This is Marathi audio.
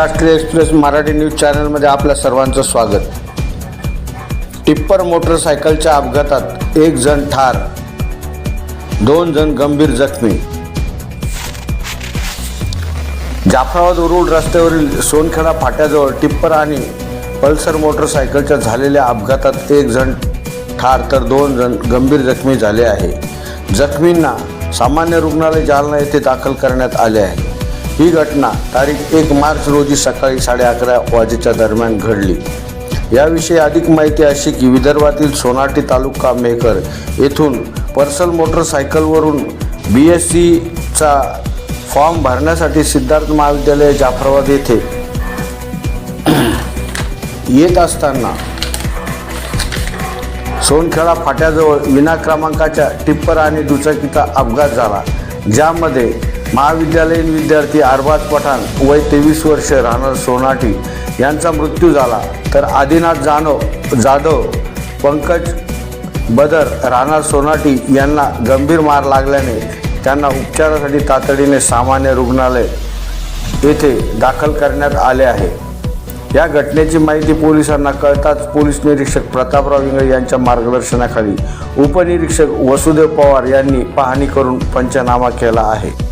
राष्ट्रीय एक्सप्रेस मराठी न्यूज चॅनलमध्ये आपल्या सर्वांचं स्वागत. टिप्पर मोटरसायकलच्या अपघातात एक जण ठार दोन जण गंभीर जखमी. जाफराबाद उरुड रस्त्यावरील सोनखेडा फाट्याजवळ टिप्पर आणि पल्सर मोटरसायकलच्या झालेल्या अपघातात एक जण ठार तर दोन जण गंभीर जखमी झाले आहे. जखमींना सामान्य रुग्णालय जालना येथे दाखल करण्यात आले आहे. ही घटना तारीख एक मार्च रोजी सकाळी साडे अकरा वाजेच्या दरम्यान घडली. याविषयी अधिक माहिती अशी की विदर्भातील सोनाटी तालुका मेकर येथून पर्सल मोटरसायकलवरून बी एस सीचा फॉर्म भरण्यासाठी सिद्धार्थ महाविद्यालय जाफराबाद येथे येत असताना सोनखेडा फाट्याजवळ विना क्रमांकाच्या टिप्पर आणि दुचाकीचा अपघात झाला ज्यामध्ये महाविद्यालयीन विद्यार्थी अरबाज पठाण वय तेवीस वर्ष राहणार सोनाटी यांचा मृत्यू झाला तर आदिनाथ जानव जाधव पंकज बदर राहणार सोनाटी यांना गंभीर मार लागल्याने त्यांना उपचारासाठी तातडीने सामान्य रुग्णालय येथे दाखल करण्यात आले आहे. या घटनेची माहिती पोलिसांना कळताच पोलीस निरीक्षक प्रतापराव इंगळे यांच्या मार्गदर्शनाखाली उपनिरीक्षक वसुदेव पवार यांनी पाहणी करून पंचनामा केला आहे.